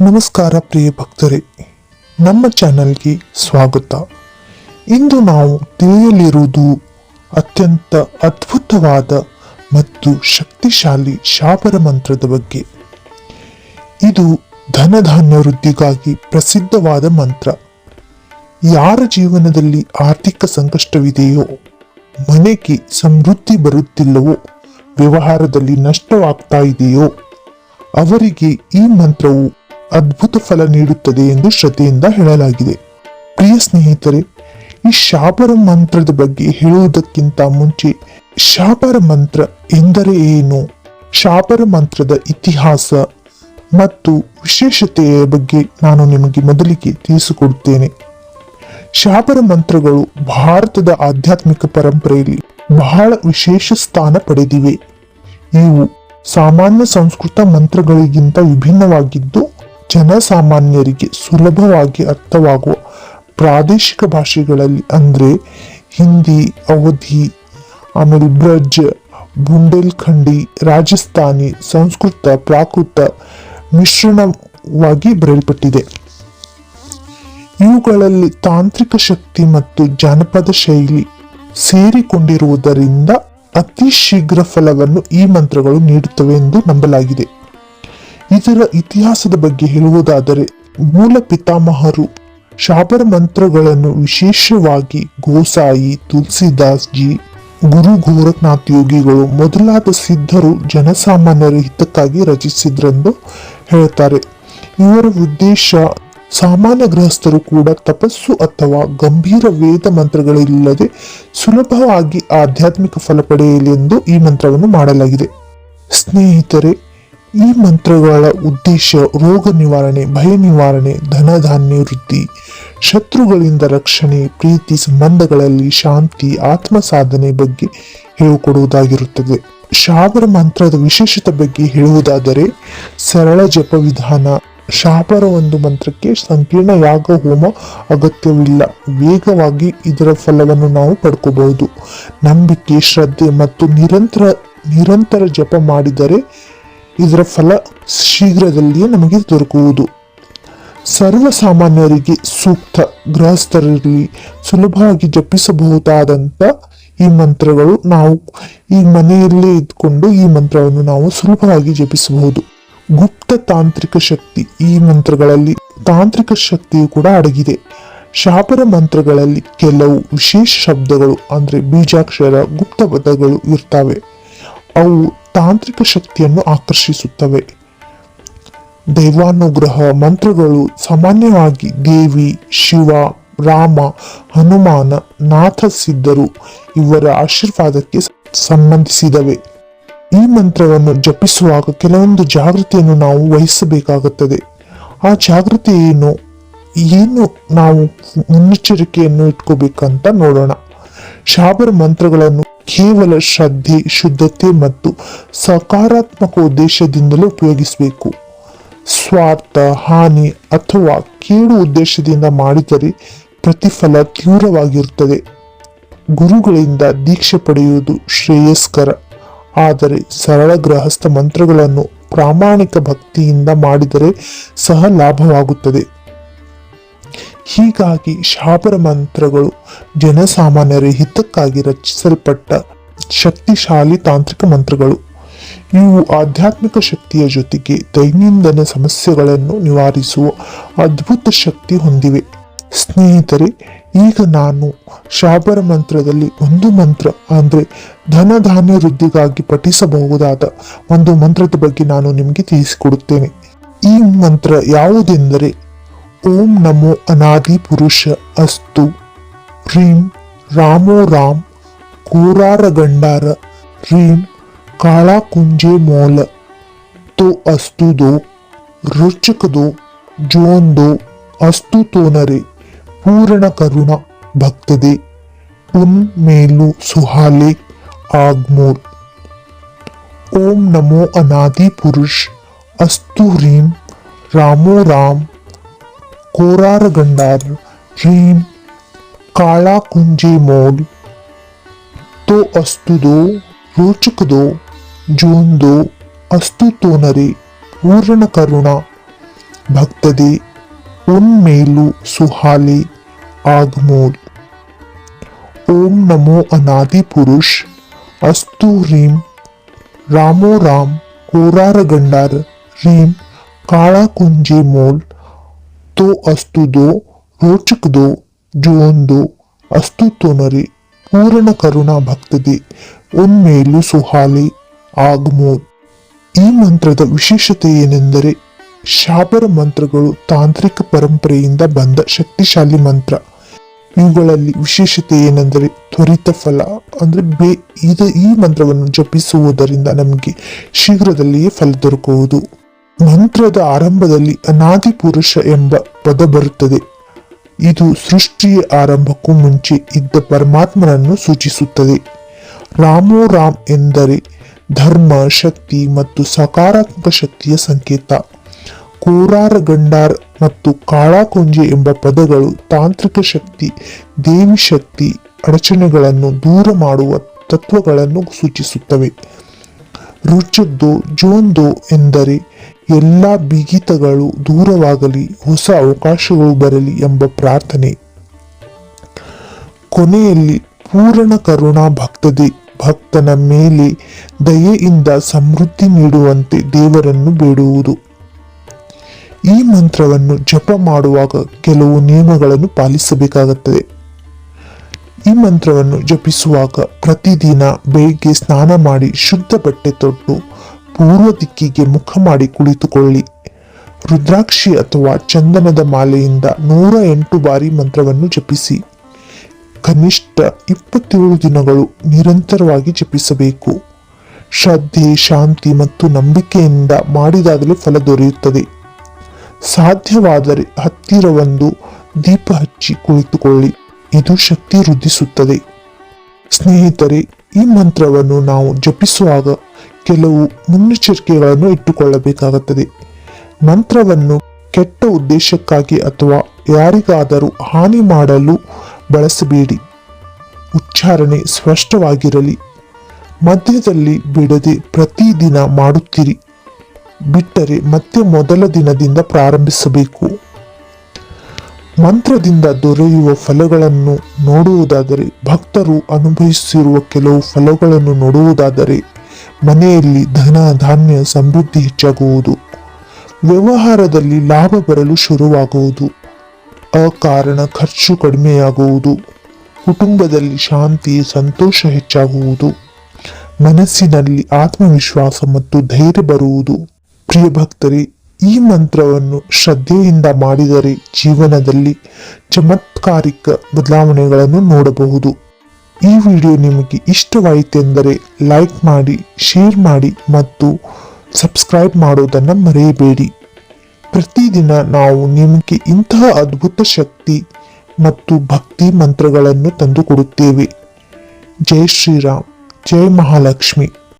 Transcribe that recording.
ನಮಸ್ಕಾರ ಪ್ರಿಯ ಭಕ್ತರೇ, ನಮ್ಮ ಚಾನೆಲ್ಗೆ ಸ್ವಾಗತ. ಇಂದು ನಾವು ತಿಳಿಯಲಿರುವುದು ಅತ್ಯಂತ ಅದ್ಭುತವಾದ ಮತ್ತು ಶಕ್ತಿಶಾಲಿ ಶಾಪರ ಮಂತ್ರದ ಬಗ್ಗೆ. ಇದು ಧನಧಾನ್ಯ ವೃದ್ಧಿಗಾಗಿ ಪ್ರಸಿದ್ಧವಾದ ಮಂತ್ರ. ಯಾರ ಜೀವನದಲ್ಲಿ ಆರ್ಥಿಕ ಸಂಕಷ್ಟವಿದೆಯೋ, ಮನೆಗೆ ಸಮೃದ್ಧಿ ಬರುತ್ತಿಲ್ಲವೋ, ವ್ಯವಹಾರದಲ್ಲಿ ನಷ್ಟವಾಗ್ತಾ ಇದೆಯೋ, ಅವರಿಗೆ ಈ ಮಂತ್ರವು ಅದ್ಭುತ ಫಲ ನೀಡುತ್ತದೆ ಎಂದು ಶ್ರದ್ಧೆಯಿಂದ ಹೇಳಲಾಗಿದೆ. ಪ್ರಿಯ ಸ್ನೇಹಿತರೆ, ಈ ಶಾಪರ ಮಂತ್ರದ ಬಗ್ಗೆ ಹೇಳುವುದಕ್ಕಿಂತ ಮುಂಚೆ ಶಾಪರ ಮಂತ್ರ ಎಂದರೆ ಏನು? ಶಾಪರ ಮಂತ್ರದ ಇತಿಹಾಸ ಮತ್ತು ವಿಶೇಷತೆಯ ಬಗ್ಗೆ ನಾನು ನಿಮಗೆ ಮೊದಲಿಗೆ ತಿಳಿಸಿಕೊಡುತ್ತೇನೆ. ಶಾಪರ ಮಂತ್ರಗಳು ಭಾರತದ ಆಧ್ಯಾತ್ಮಿಕ ಪರಂಪರೆಯಲ್ಲಿ ಬಹಳ ವಿಶೇಷ ಸ್ಥಾನ ಪಡೆದಿವೆ. ಇವು ಸಾಮಾನ್ಯ ಸಂಸ್ಕೃತ ಮಂತ್ರಗಳಿಗಿಂತ ವಿಭಿನ್ನವಾಗಿದ್ದು ಜನಸಾಮಾನ್ಯರಿಗೆ ಸುಲಭವಾಗಿ ಅರ್ಥವಾಗುವ ಪ್ರಾದೇಶಿಕ ಭಾಷೆಗಳಲ್ಲಿ ಅಂದರೆ ಹಿಂದಿ, ಅವಧಿ, ಆಮೇಲೆ ಬ್ರಜ್, ಬುಂಡೇಲ್ಖಂಡಿ, ರಾಜಸ್ಥಾನಿ, ಸಂಸ್ಕೃತ, ಪ್ರಾಕೃತ ಮಿಶ್ರಣವಾಗಿ ಬರೆಯಲ್ಪಟ್ಟಿದೆ. ಇವುಗಳಲ್ಲಿ ತಾಂತ್ರಿಕ ಶಕ್ತಿ ಮತ್ತು ಜಾನಪದ ಶೈಲಿ ಸೇರಿಕೊಂಡಿರುವುದರಿಂದ ಅತಿ ಶೀಘ್ರ ಫಲವನ್ನು ಈ ಮಂತ್ರಗಳು ನೀಡುತ್ತವೆ ಎಂದು ನಂಬಲಾಗಿದೆ. ಇದರ ಇತಿಹಾಸದ ಬಗ್ಗೆ ಹೇಳುವುದಾದರೆ, ಮೂಲ ಪಿತಾಮಹರು ಶಾಪರ ಮಂತ್ರಗಳನ್ನು ವಿಶೇಷವಾಗಿ ಗೋಸಾಯಿ ತುಳಸಿದಾಸ್ ಜಿ ಗುರು ಗೋರಖನಾಥ್ ಯೋಗಿಗಳು, ಮೊದಲಾದ ಸಿದ್ಧರು ಜನಸಾಮಾನ್ಯರ ಹಿತಕ್ಕಾಗಿ ರಚಿಸಿದ್ರೆಂದು ಹೇಳುತ್ತಾರೆ. ಇವರ ಉದ್ದೇಶ, ಸಾಮಾನ್ಯ ಗೃಹಸ್ಥರು ಕೂಡ ತಪಸ್ಸು ಅಥವಾ ಗಂಭೀರ ವೇದ ಮಂತ್ರಗಳಿಲ್ಲದೆ ಸುಲಭವಾಗಿ ಆಧ್ಯಾತ್ಮಿಕ ಫಲ ಪಡೆಯಲಿ ಎಂದು ಈ ಮಂತ್ರವನ್ನು ಮಾಡಲಾಗಿದೆ. ಸ್ನೇಹಿತರೆ ಈ ಮಂತ್ರಗಳ ಉದ್ದೇಶ ರೋಗ ನಿವಾರಣೆ, ಭಯ ನಿವಾರಣೆ, ಧನಧಾನ್ಯ ವೃದ್ಧಿ. ಶತ್ರುಗಳಿಂದ ರಕ್ಷಣೆ, ಪ್ರೀತಿ ಸಂಬಂಧಗಳಲ್ಲಿ ಶಾಂತಿ ಆತ್ಮ ಸಾಧನೆ ಬಗ್ಗೆ ಹೇಳಿಕೊಡುವುದಾಗಿರುತ್ತದೆ. ಶಾಬರ ಮಂತ್ರದ ವಿಶೇಷತೆ ಬಗ್ಗೆ ಹೇಳುವುದಾದರೆ, ಸರಳ ಜಪ ವಿಧಾನ. ಶಾಪರ ಒಂದು ಮಂತ್ರಕ್ಕೆ ಸಂಕೀರ್ಣ ಯಾಗ, ಹೋಮ ಅಗತ್ಯವಿಲ್ಲ. ವೇಗವಾಗಿ ಇದರ ಫಲವನ್ನು ನಾವು ಪಡ್ಕೋಬಹುದು. ನಂಬಿಕೆ, ಶ್ರದ್ಧೆ ಮತ್ತು ನಿರಂತರ ನಿರಂತರ ಜಪ ಮಾಡಿದರೆ ಇದರ ಫಲ ಶೀಘ್ರದಲ್ಲಿಯೇ ನಮಗೆ ದೊರಕುವುದು. ಸರ್ವಸಾಮಾನ್ಯರಿಗೆ ಸೂಕ್ತ ಗೃಹಸ್ಥರಲ್ಲಿ ಸುಲಭವಾಗಿ ಜಪಿಸಬಹುದಾದಂಥ ಈ ಮಂತ್ರಗಳು ನಾವು ಈ ಮನೆಯಲ್ಲೇ ಇದ್ಕೊಂಡು ಈ ಮಂತ್ರವನ್ನು ನಾವು ಸುಲಭವಾಗಿ ಜಪಿಸಬಹುದು. ಗುಪ್ತ ತಾಂತ್ರಿಕ ಶಕ್ತಿ ಈ ಮಂತ್ರಗಳಲ್ಲಿ ತಾಂತ್ರಿಕ ಶಕ್ತಿಯು ಕೂಡ ಅಡಗಿದೆ. ಶಾಪರ ಮಂತ್ರಗಳಲ್ಲಿ ಕೆಲವು ವಿಶೇಷ ಶಬ್ದಗಳು ಅಂದರೆ ಬೀಜಾಕ್ಷರ, ಗುಪ್ತ ಪದಗಳು ಇರ್ತವೆ. ಅವು ತಾಂತ್ರಿಕ ಶಕ್ತಿಯನ್ನು ಆಕರ್ಷಿಸುತ್ತವೆ. ದೈವಾನುಗ್ರಹ ಮಂತ್ರಗಳು ಸಾಮಾನ್ಯವಾಗಿ ದೇವಿ, ಶಿವ, ರಾಮ, ಹನುಮಾನ, ನಾಥ ಸಿದ್ಧರು ಇವರ ಆಶೀರ್ವಾದಕ್ಕೆ ಸಂಬಂಧಿಸಿದವೆ. ಈ ಮಂತ್ರವನ್ನು ಜಪಿಸುವಾಗ ಕೆಲವೊಂದು ಜಾಗೃತಿಯನ್ನು ನಾವು ವಹಿಸಬೇಕಾಗುತ್ತದೆ. ಆ ಜಾಗೃತಿ ಏನು? ಏನು ನಾವು ಮುನ್ನೆಚ್ಚರಿಕೆಯನ್ನು ಇಟ್ಕೋಬೇಕಂತ ನೋಡೋಣ. ಶಾಬರ ಮಂತ್ರಗಳನ್ನು ಕೇವಲ ಶ್ರದ್ಧೆ, ಶುದ್ಧತೆ ಮತ್ತು ಸಕಾರಾತ್ಮಕ ಉದ್ದೇಶದಿಂದಲೇ ಉಪಯೋಗಿಸಬೇಕು. ಸ್ವಾರ್ಥ, ಹಾನಿ ಅಥವಾ ಕೇಳು ಉದ್ದೇಶದಿಂದ ಮಾಡಿದರೆ ಪ್ರತಿಫಲ ತೀವ್ರವಾಗಿರುತ್ತದೆ. ಗುರುಗಳಿಂದ ದೀಕ್ಷೆ ಪಡೆಯುವುದು ಶ್ರೇಯಸ್ಕರ. ಆದರೆ ಸರಳ ಗೃಹಸ್ಥ ಮಂತ್ರಗಳನ್ನು ಪ್ರಾಮಾಣಿಕ ಭಕ್ತಿಯಿಂದ ಮಾಡಿದರೆ ಸಹ ಲಾಭವಾಗುತ್ತದೆ. ಹೀಗಾಗಿ ಶಾಪರ ಮಂತ್ರಗಳು ಜನಸಾಮಾನ್ಯರ ಹಿತಕ್ಕಾಗಿ ರಚಿಸಲ್ಪಟ್ಟ ಶಕ್ತಿಶಾಲಿ ತಾಂತ್ರಿಕ ಮಂತ್ರಗಳು. ಇವು ಆಧ್ಯಾತ್ಮಿಕ ಶಕ್ತಿಯ ಜೊತೆಗೆ ದೈನಂದಿನ ಸಮಸ್ಯೆಗಳನ್ನು ನಿವಾರಿಸುವ ಅದ್ಭುತ ಶಕ್ತಿ ಹೊಂದಿವೆ. ಸ್ನೇಹಿತರೆ, ಈಗ ನಾನು ಶಾಬರ ಮಂತ್ರದಲ್ಲಿ ಒಂದು ಮಂತ್ರ, ಅಂದ್ರೆ ಧನಧಾನ್ಯ ವೃದ್ಧಿಗಾಗಿ ಪಠಿಸಬಹುದಾದ ಒಂದು ಮಂತ್ರದ ಬಗ್ಗೆ ನಾನು ನಿಮಗೆ ತಿಳಿಸಿಕೊಡುತ್ತೇನೆ. ಈ ಮಂತ್ರ ಯಾವುದೆಂದರೆ ಓಂ ನಮೋ ಅನಾದಿ ಪುರುಷ ಅಸ್ತು. ಹ್ರೀಂ ರಾಮೋ ರಾಮ್ ಕೋರಾರ ಗಂಡಾರ ಹ್ರೀಂ ಕಾಳಾ ಕುಂಜೆ ಮೋಲ. ತೋ ಅಸ್ತು ದೋ. ರುಚಕ ದೋ ಜೋನ್ ದೋ ಅಸ್ತು ತೋನರೆ. ಪೂರ್ಣ ಕರುಣ ಭಕ್ತದೆ. ಉನ್ ಮೇಲು ಸುಹಾಲೆ ಆಗ್ಮೋಲ್ ಓಂ ನಮೋ ಅನಾದಿ ಪುರುಷ್ ಅಸ್ತು ಹ್ರೀಂ ರಾಮೋ ರಾಮ್ ಕೋರಾರ ಗಂಡಾರ್ ಹ್ರೀಂ ಕಾಳ ಕುಂಜೆ ಮೋಲ್, ತೋ ಅಸ್ತುದೋ ರೋಚಕದೋ ಜೋಂದೋ ಅಸ್ತು ತೋನರೆ ಪೂರ್ಣ ಕರುಣ, ಭಕ್ತದೆ ಉನ್ಮೇಲು ಸುಹಾಲೆ, ಆಗ್ಮೋಲ್. ಓಂ ನಮೋ ಅನಾದಿ ಪುರುಷ, ಅಸ್ತು ರೀಂ, ರಾಮೋ ರಾಮ್, ಕೋರಾರ ಗಂಡಾರ್, ರೀಂ, ಕಾಳಾ ಕುಂಜೆ ಮೋಲ್ ತೋ ಅಸ್ತು ದೋ ರೋಚಕ್ ದೋ ಜೋನ್ ದೋ ಅಸ್ತು ತೋನರಿ ಪೂರ್ಣ ಕರುಣಾ ಭಕ್ತದಿ, ಒಮ್ಮೇಲು ಸುಹಾಲಿ ಆಗ್ಮೋಲ್ ಈ ಮಂತ್ರದ ವಿಶೇಷತೆ ಏನೆಂದರೆ ಶಾಬರ ಮಂತ್ರಗಳು ತಾಂತ್ರಿಕ ಪರಂಪರೆಯಿಂದ ಬಂದ ಶಕ್ತಿಶಾಲಿ ಮಂತ್ರ. ಇವುಗಳಲ್ಲಿ ವಿಶೇಷತೆ ಏನೆಂದರೆ ತ್ವರಿತ ಫಲ, ಅಂದರೆ ಬೇ, ಇದ ಈ ಮಂತ್ರವನ್ನು ಜಪಿಸುವುದರಿಂದ ನಮಗೆ ಶೀಘ್ರದಲ್ಲಿಯೇ ಫಲ ದೊರಕುವುದು. ಮಂತ್ರದ ಆರಂಭದಲ್ಲಿ ಅನಾದಿ ಪುರುಷ ಎಂಬ ಪದ ಬರುತ್ತದೆ. ಇದು ಸೃಷ್ಟಿಯ ಆರಂಭಕ್ಕೂ ಮುಂಚೆ ಇದ್ದ ಪರಮಾತ್ಮನನ್ನು ಸೂಚಿಸುತ್ತದೆ. ರಾಮೋ ರಾಮ್ ಎಂದರೆ ಧರ್ಮ, ಶಕ್ತಿ ಮತ್ತು ಸಕಾರಾತ್ಮಕ ಶಕ್ತಿಯ ಸಂಕೇತ. ಕೋರಾರ ಗಂಡಾರ್ ಮತ್ತು ಕಾಳಾಕುಂಜೆ ಎಂಬ ಪದಗಳು ತಾಂತ್ರಿಕ ಶಕ್ತಿ, ದೇವಿ ಶಕ್ತಿ, ಅಡಚಣೆಗಳನ್ನು ದೂರ ಮಾಡುವ ತತ್ವಗಳನ್ನು ಸೂಚಿಸುತ್ತವೆ. ರುಚದ್ದೋ ಜೋಂದು ಎಂದರೆ ಎಲ್ಲ ಬಿಗಿತಗಳು ದೂರವಾಗಲಿ, ಹೊಸ ಅವಕಾಶಗಳು ಬರಲಿ ಎಂಬ ಪ್ರಾರ್ಥನೆ. ಕೊನೆಯಲ್ಲಿ ಪೂರ್ಣ ಕರುಣಾ ಭಕ್ತದೆ, ಭಕ್ತನ ಮೇಲೆ ದಯೆಯಿಂದ ಸಮೃದ್ಧಿ ನೀಡುವಂತೆ ದೇವರನ್ನು ಬೇಡುವುದು. ಈ ಮಂತ್ರವನ್ನು ಜಪ ಮಾಡುವಾಗ ಕೆಲವು ನಿಯಮಗಳನ್ನು ಪಾಲಿಸಬೇಕಾಗುತ್ತದೆ. ಈ ಮಂತ್ರವನ್ನು ಜಪಿಸುವಾಗ ಪ್ರತಿದಿನ ಬೆಳಿಗ್ಗೆ ಸ್ನಾನ ಮಾಡಿ ಶುದ್ಧ ಬಟ್ಟೆ ತೊಟ್ಟು ಪೂರ್ವ ದಿಕ್ಕಿಗೆ ಮುಖ ಮಾಡಿ ಕುಳಿತುಕೊಳ್ಳಿ. ರುದ್ರಾಕ್ಷಿ ಅಥವಾ ಚಂದನದ ಮಾಲೆಯಿಂದ ನೂರ ಎಂಟು ಬಾರಿ ಮಂತ್ರವನ್ನು ಜಪಿಸಿ. ಕನಿಷ್ಠ ಇಪ್ಪತ್ತೇಳು ದಿನಗಳು ನಿರಂತರವಾಗಿ ಜಪಿಸಬೇಕು. ಶ್ರದ್ಧೆ, ಶಾಂತಿ ಮತ್ತು ನಂಬಿಕೆಯಿಂದ ಮಾಡಿದಾಗಲೇ ಫಲ ದೊರೆಯುತ್ತದೆ. ಸಾಧ್ಯವಾದರೆ ಹತ್ತಿರ ಒಂದು ದೀಪ ಹಚ್ಚಿ ಕುಳಿತುಕೊಳ್ಳಿ. ಇದು ಶಕ್ತಿ ವೃದ್ಧಿಸುತ್ತದೆ. ಸ್ನೇಹಿತರೆ, ಈ ಮಂತ್ರವನ್ನು ನಾವು ಜಪಿಸುವಾಗ ಕೆಲವು ಮುನ್ನೆಚ್ಚರಿಕೆಗಳನ್ನು ಇಟ್ಟುಕೊಳ್ಳಬೇಕಾಗುತ್ತದೆ. ಮಂತ್ರವನ್ನು ಕೆಟ್ಟ ಉದ್ದೇಶಕ್ಕಾಗಿ ಅಥವಾ ಯಾರಿಗಾದರೂ ಹಾನಿ ಮಾಡಲು ಬಳಸಬೇಡಿ. ಉಚ್ಚಾರಣೆ ಸ್ಪಷ್ಟವಾಗಿರಲಿ. ಮಧ್ಯದಲ್ಲಿ ಬಿಡದೆ ಪ್ರತಿದಿನ ಮಾಡುತ್ತೀರಿ. ಬಿಟ್ಟರೆ ಮತ್ತೆ ಮೊದಲ ದಿನದಿಂದ ಪ್ರಾರಂಭಿಸಬೇಕು. ಮಂತ್ರದಿಂದ ದೊರೆಯುವ ಫಲಗಳನ್ನು ನೋಡುವುದಾದರೆ, ಭಕ್ತರು ಅನುಭವಿಸಿರುವ ಕೆಲವು ಫಲಗಳನ್ನು ನೋಡುವುದಾದರೆ, ಮನೆಯಲ್ಲಿ ಧನ ಧಾನ್ಯ ಸಮೃದ್ಧಿ ಹೆಚ್ಚಾಗುವುದು. ವ್ಯವಹಾರದಲ್ಲಿ ಲಾಭ ಬರಲು ಶುರುವಾಗುವುದು. ಅಕಾರಣ ಖರ್ಚು ಕಡಿಮೆಯಾಗುವುದು. ಕುಟುಂಬದಲ್ಲಿ ಶಾಂತಿ, ಸಂತೋಷ ಹೆಚ್ಚಾಗುವುದು. ಮನಸ್ಸಿನಲ್ಲಿ ಆತ್ಮವಿಶ್ವಾಸ ಮತ್ತು ಧೈರ್ಯ ಬರುವುದು. ಪ್ರಿಯ ಭಕ್ತರೇ ಈ ಮಂತ್ರವನ್ನು ಶ್ರದ್ಧೆಯಿಂದ ಮಾಡಿದರೆ ಜೀವನದಲ್ಲಿ ಚಮತ್ಕಾರಿಕ ಬದಲಾವಣೆಗಳನ್ನು ನೋಡಬಹುದು. ಈ ವಿಡಿಯೋ ನಿಮಗೆ ಇಷ್ಟವಾಯಿತೆಂದರೆ ಲೈಕ್ ಮಾಡಿ, ಶೇರ್ ಮಾಡಿ ಮತ್ತು ಸಬ್ಸ್ಕ್ರೈಬ್ ಮಾಡೋದನ್ನು ಮರೆಯಬೇಡಿ. ಪ್ರತಿದಿನ ನಾವು ನಿಮಗೆ ಇಂತಹ ಅದ್ಭುತ ಶಕ್ತಿ ಮತ್ತು ಭಕ್ತಿ ಮಂತ್ರಗಳನ್ನು ತಂದುಕೊಡುತ್ತೇವೆ. ಜೈ ಶ್ರೀರಾಮ್, ಜೈ ಮಹಾಲಕ್ಷ್ಮಿ.